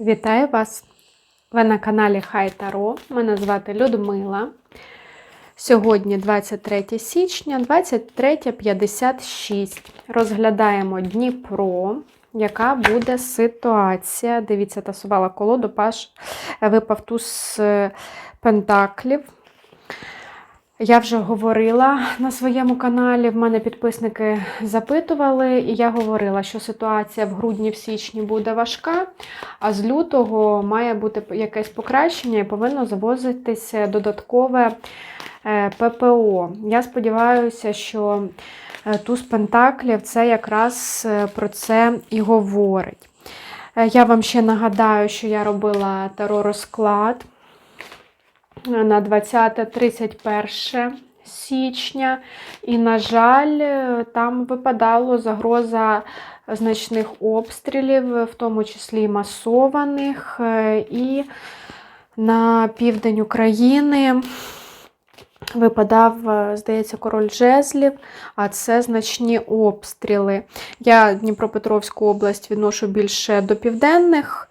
Вітаю вас! Ви на каналі Хай Таро. Мене звати Людмила. Сьогодні 23 січня, 23.56. Розглядаємо Дніпро. Яка буде ситуація? Дивіться, тасувала колоду, паш випав туз е, пентаклів. Я вже говорила на своєму каналі, в мене підписники запитували, і я говорила, що ситуація в грудні в січні буде важка, а з лютого має бути якесь покращення і повинно завозитися додаткове е, ППО. Я сподіваюся, що е, туз Пентаклів це якраз е, про це і говорить. Я вам ще нагадаю, що я робила таро розклад на 20-31 січня. І, на жаль, там випадало загроза значних обстрілів, в тому числі масованих. І на південь України випадав, здається, король жезлів, а це значні обстріли. Я Дніпропетровську область відношу більше до південних.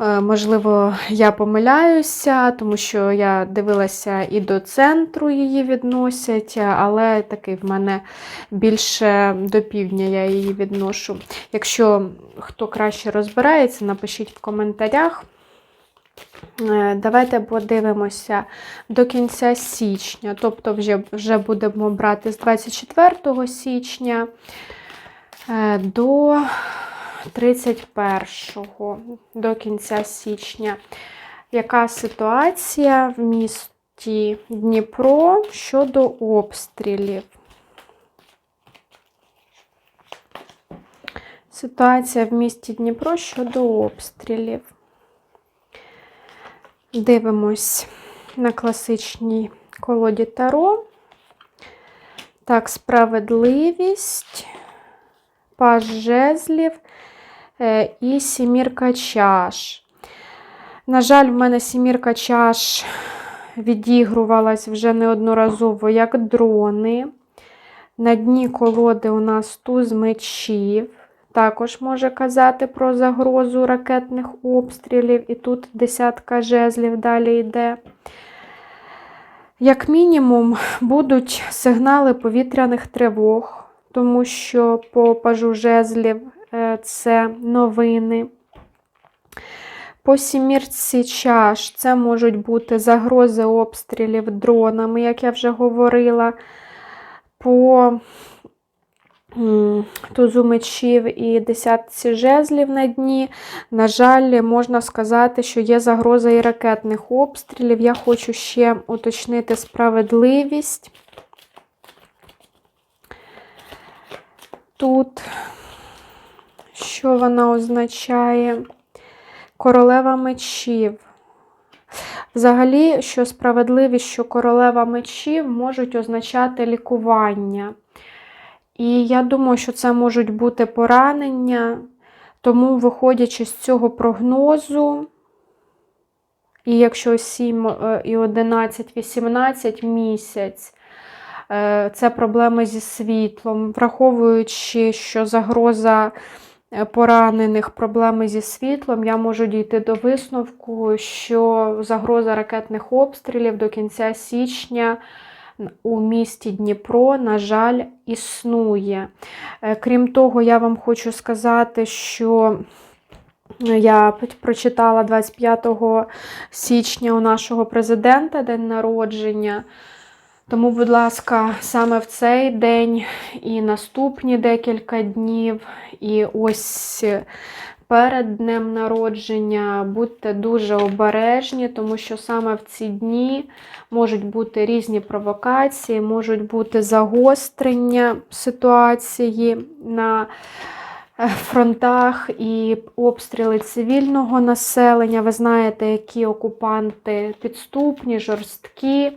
Е, Можливо, я помиляюся, тому що я дивилася і до центру її відносять, але такий в мене більше до півдня я її відношу. Якщо хто краще розбирається, напишіть в коментарях. Е, Давайте подивимося до кінця січня, тобто вже, вже будемо брати з 24 січня е, до 31 до кінця січня. Яка ситуація в місті Дніпро щодо обстрілів? Ситуація в місті Дніпро щодо обстрілів. Дивимось на класичній колоді Таро. Так, справедливість, паж жезлів е, і сімірка чаш. На жаль, в мене сімірка чаш відігрувалась вже неодноразово як дрони. На дні колоди у нас туз мечів. Також може казати про загрозу ракетних обстрілів, і тут десятка жезлів далі йде. Як мінімум, будуть сигнали повітряних тривог, тому що по пажу жезлів е, це новини. По сімірці чаш це можуть бути загрози обстрілів дронами, як я вже говорила. По тузу мечів і десятці жезлів на дні. На жаль, можна сказати, що є загроза і ракетних обстрілів. Я хочу ще уточнити справедливість. Тут, що вона означає? Королева мечів. Взагалі, що справедливість, що королева мечів можуть означати лікування. І я думаю, що це можуть бути поранення. Тому, виходячи з цього прогнозу, і якщо 7 е, і 11, 18 місяць, це проблеми зі світлом, враховуючи, що загроза е, поранених проблеми зі світлом, я можу дійти до висновку, що загроза ракетних обстрілів до кінця січня у місті Дніпро, на жаль, існує. Е, Крім того, я вам хочу сказати, що я прочитала 25 січня у нашого президента день народження. Тому, будь ласка, саме в цей день і наступні декілька днів, і ось перед днем народження будьте дуже обережні, тому що саме в ці дні можуть бути різні провокації, можуть бути загострення ситуації на фронтах і обстріли цивільного населення. Ви знаєте, які окупанти підступні, жорсткі.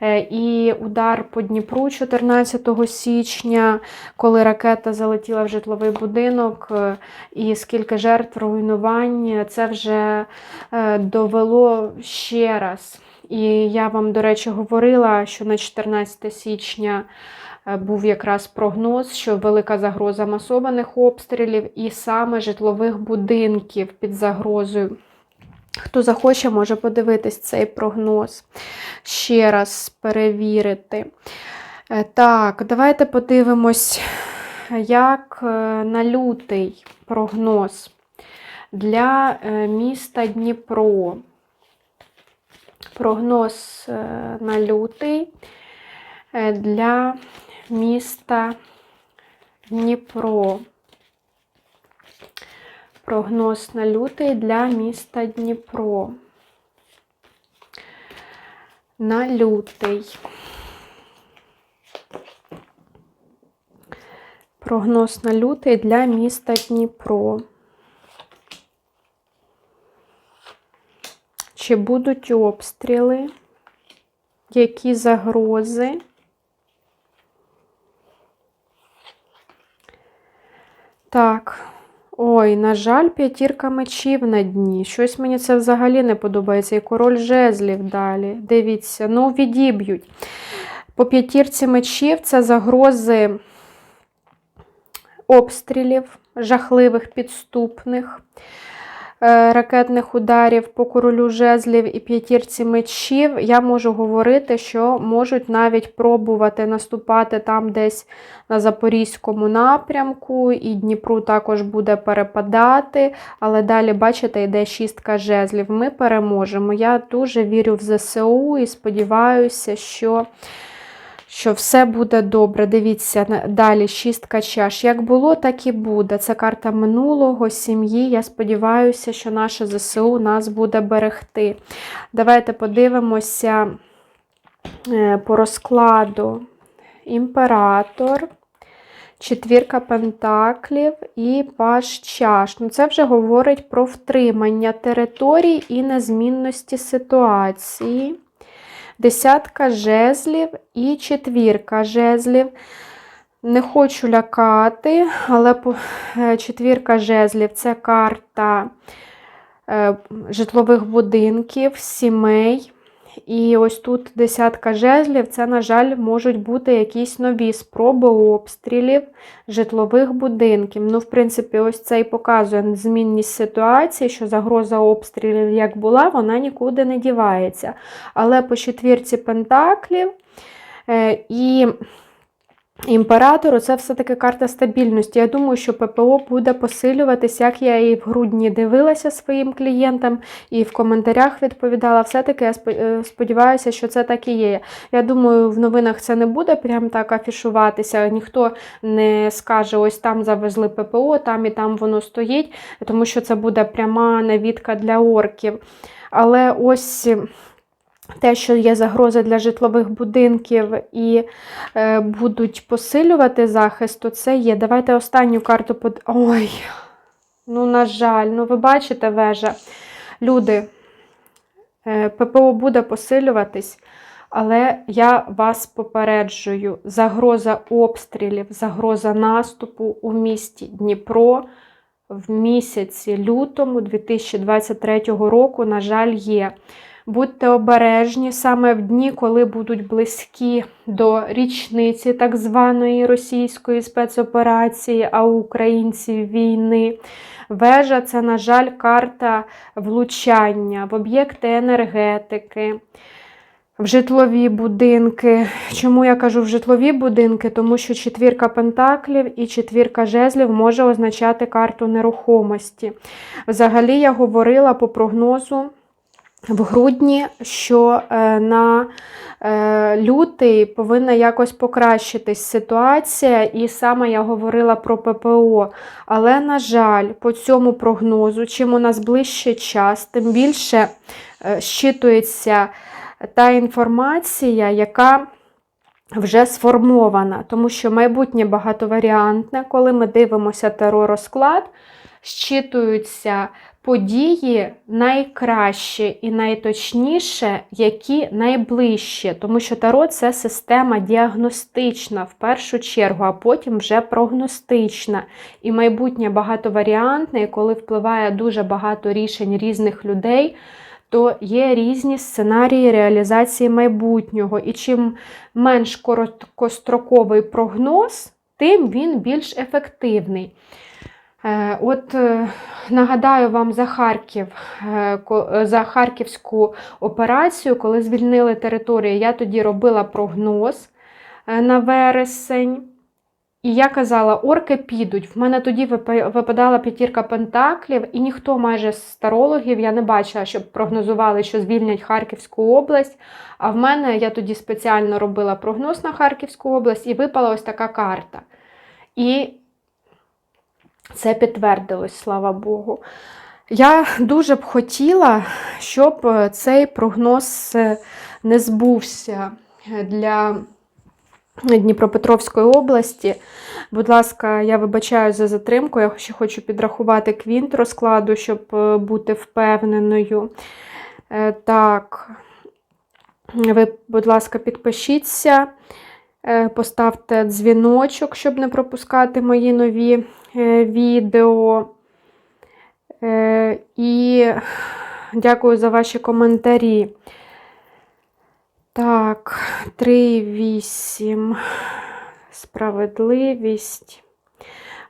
Е, І удар по Дніпру 14 січня, коли ракета залетіла в житловий будинок, е, і скільки жертв руйнувань, це вже е, довело ще раз. І я вам, до речі, говорила, що на 14 січня е, був якраз прогноз, що велика загроза масованих обстрілів і саме житлових будинків під загрозою. Хто захоче, може подивитись цей прогноз, ще раз перевірити. Е, Так, давайте подивимось, як е, на лютий прогноз для е, міста Дніпро. Прогноз е, на лютий е, для міста Дніпро. Прогноз на лютий для міста Дніпро. На лютий. Прогноз на лютий для міста Дніпро. Чи будуть обстріли? Які загрози? Так. Ой, на жаль, п'ятірка мечів на дні. Щось мені це взагалі не подобається. І король жезлів далі. Дивіться, ну відіб'ють. По п'ятірці мечів це загрози обстрілів, жахливих підступних. Е, Ракетних ударів по королю жезлів і п'ятірці мечів, я можу говорити, що можуть навіть пробувати наступати там десь на Запорізькому напрямку, і Дніпру також буде перепадати. Але далі, бачите, йде шістка жезлів. Ми переможемо. Я дуже вірю в ЗСУ і сподіваюся, що. Що все буде добре. Дивіться, далі шістка чаш. Як було, так і буде. Це карта минулого, сім'ї. Я сподіваюся, що наше ЗСУ нас буде берегти. Давайте подивимося е, по розкладу. Імператор, четвірка пентаклів і паш чаш. Ну, це вже говорить про втримання територій і незмінності ситуації. Десятка жезлів і четвірка жезлів. Не хочу лякати, але е, четвірка жезлів це карта е, житлових будинків, сімей. І ось тут десятка жезлів, це, на жаль, можуть бути якісь нові спроби обстрілів житлових будинків. Ну, в принципі, ось це і показує незмінність ситуації, що загроза обстрілів як була, вона нікуди не дівається. Але по четвірці пентаклів е, і імператору це все-таки карта стабільності. Я думаю, що ППО буде посилюватись, як я і в грудні дивилася своїм клієнтам, і в коментарях відповідала. Все-таки я е, сподіваюся, що це так і є. Я думаю, в новинах це не буде прям так афішуватися. Ніхто не скаже, ось там завезли ППО, там і там воно стоїть, тому що це буде пряма навідка для орків. Але ось те, що є загроза для житлових будинків і е, будуть посилювати захист, то це є. Давайте останню карту под. Ой, ну, на жаль, ну ви бачите, вежа. Люди, е, ППО буде посилюватись, але я вас попереджую: загроза обстрілів, загроза наступу у місті Дніпро в місяці лютому 2023 року, на жаль, є. Будьте обережні саме в дні, коли будуть близькі до річниці так званої російської спецоперації, а у українців війни. Вежа це, на жаль, карта влучання в об'єкти енергетики, в житлові будинки. Чому я кажу в житлові будинки? Тому що четвірка пентаклів і четвірка жезлів може означати карту нерухомості. Взагалі, я говорила по прогнозу в грудні, що е, на е, лютий повинна якось покращитись ситуація, і саме я говорила про ППО. Але, на жаль, по цьому прогнозу, чим у нас ближче час, тим більше е, щитується та інформація, яка вже сформована, тому що майбутнє багатоваріантне, коли ми дивимося теророзклад, щитуються події найкраще і найточніше, які найближче, тому що таро це система діагностична в першу чергу, а потім вже прогностична. І майбутнє багатоваріантне, і коли впливає дуже багато рішень різних людей. То є різні сценарії реалізації майбутнього. І чим менш короткостроковий прогноз, тим він більш ефективний. Е, От е, нагадаю вам за Харків, е, за харківську операцію, коли звільнили територію, я тоді робила прогноз на вересень. І я казала, орки підуть. В мене тоді випадала п'ятірка пентаклів, і ніхто майже з старологів я не бачила, щоб прогнозували, що звільнять Харківську область. А в мене я тоді спеціально робила прогноз на Харківську область, і випала ось така карта. І це підтвердилось, слава Богу. Я дуже б хотіла, щоб е, цей прогноз е, не збувся е, для Дніпропетровської області. Будь ласка, я вибачаю за затримку. Я ще хочу підрахувати квінт розкладу, щоб бути впевненою. Так, ви, будь ласка, підпишіться, поставте дзвіночок, щоб не пропускати мої нові е, відео. Е, І дякую за ваші коментарі. Так, 3,8. Справедливість.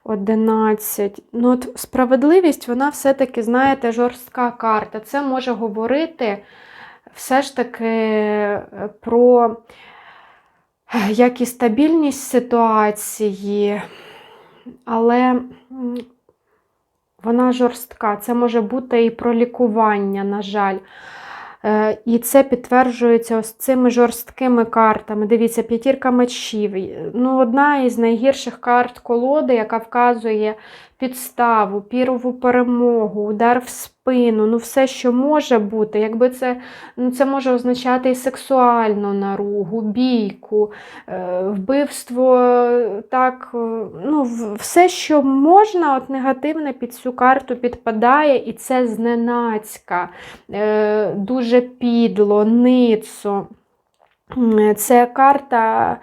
11. Ну, от справедливість, вона все-таки, знаєте, жорстка карта. Це може говорити все ж таки е, про е, як і стабільність ситуації, але вона жорстка. Це може бути і про лікування, на жаль. Е, І це підтверджується ось цими жорсткими картами. Дивіться, п'ятірка мечів. Ну, одна із найгірших карт колоди, яка вказує підставу, пірову перемогу, удар в спину, ну все, що може бути. Якби це, ну, це може означати і сексуальну наругу, бійку, е, вбивство, так, е, ну, все, що можна, от негативне під цю карту підпадає, і це зненацька, е, дуже підло, ницо. Це карта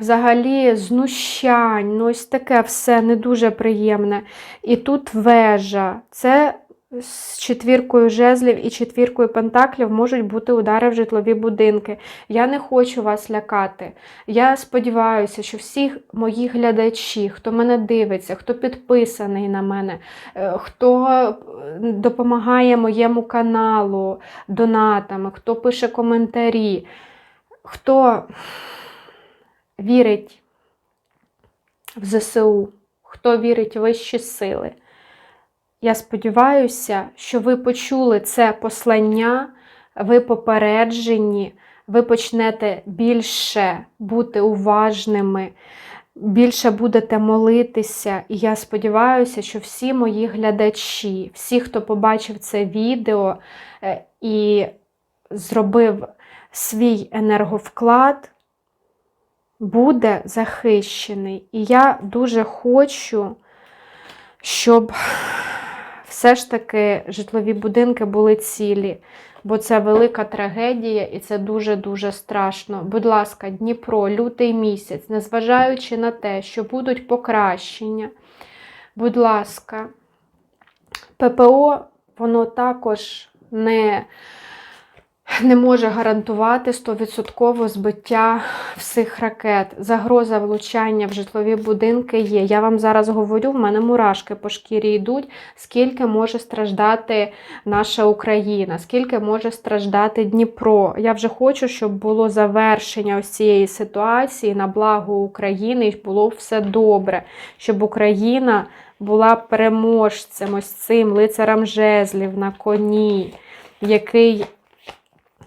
взагалі знущань, ну ось таке все не дуже приємне. І тут вежа. Це з четвіркою жезлів і четвіркою пентаклів можуть бути удари в житлові будинки. Я не хочу вас лякати. Я сподіваюся, що всі мої глядачі, хто мене дивиться, хто підписаний на мене, е, хто е, допомагає моєму каналу донатами, хто пише коментарі, хто вірить в ЗСУ, хто вірить в вищі сили. Я сподіваюся, що ви почули це послання, ви попереджені, ви почнете більше бути уважними, більше будете молитися. І я сподіваюся, що всі мої глядачі, всі, хто побачив це відео е, і зробив свій енерговклад, буде захищений. І я дуже хочу, щоб все ж таки житлові будинки були цілі, бо це велика трагедія і це дуже-дуже страшно. Будь ласка, Дніпро, лютий місяць, незважаючи на те, що будуть покращення, будь ласка, ППО, воно також не не може гарантувати 100% збиття всіх ракет. Загроза влучання в житлові будинки є. Я вам зараз говорю, в мене мурашки по шкірі йдуть, скільки може страждати наша Україна, скільки може страждати Дніпро. Я вже хочу, щоб було завершення ось цієї ситуації на благо України і було все добре, щоб Україна була переможцем, ось цим лицарем жезлів на коні, який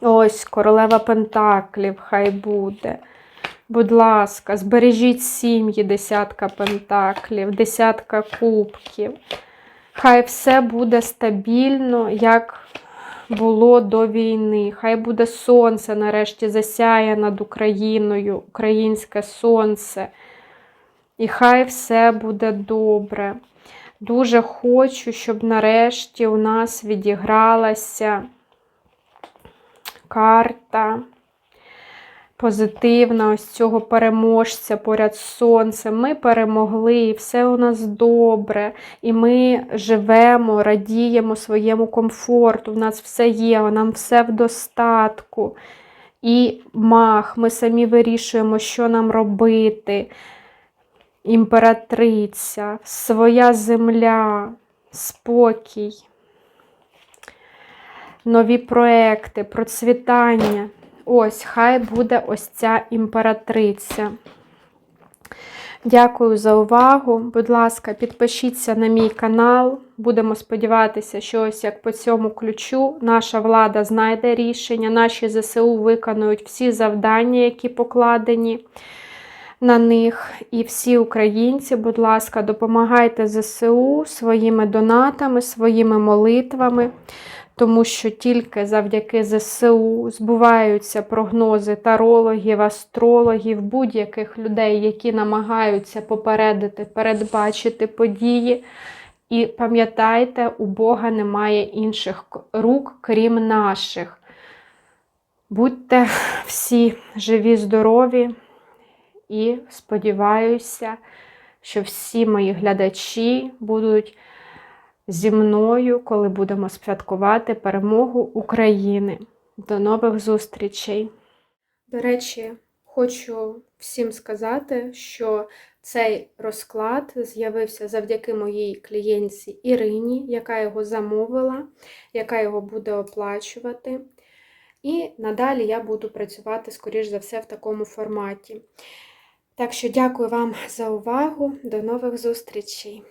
Ось королева Пентаклів, хай буде. Будь ласка, збережіть сім'ї, десятка пентаклів, десятка кубків. Хай все буде стабільно, як було до війни. Хай буде сонце нарешті засяє над Україною, українське сонце. І хай все буде добре. Дуже хочу, щоб нарешті у нас відігралася карта позитивна ось цього переможця поряд з сонцем. Ми перемогли, і все у нас добре. І ми живемо, радіємо своєму комфорту. У нас все є, нам все в достатку. І мах, ми самі вирішуємо, що нам робити. імператриця, своя земля, спокій, нові проекти, процвітання. Ось, хай буде ось ця імператриця. Дякую за увагу. Будь ласка, підпишіться на мій канал. Будемо сподіватися, що ось як по цьому ключу наша влада знайде рішення, наші ЗСУ виконують всі завдання, які покладені на них. І всі українці, будь ласка, допомагайте ЗСУ своїми донатами, своїми молитвами. Тому що тільки завдяки ЗСУ збуваються прогнози тарологів, астрологів, будь-яких людей, які намагаються попередити, передбачити події. І пам'ятайте, у Бога немає інших рук, крім наших. Будьте всі живі, здорові і сподіваюся, що всі мої глядачі будуть зі мною, коли будемо святкувати перемогу України. До нових зустрічей! До речі, хочу всім сказати, що цей розклад з'явився завдяки моїй клієнтці Ірині, яка його замовила, яка його буде оплачувати. І надалі я буду працювати, скоріш за все, в такому форматі. Так що дякую вам за увагу. До нових зустрічей!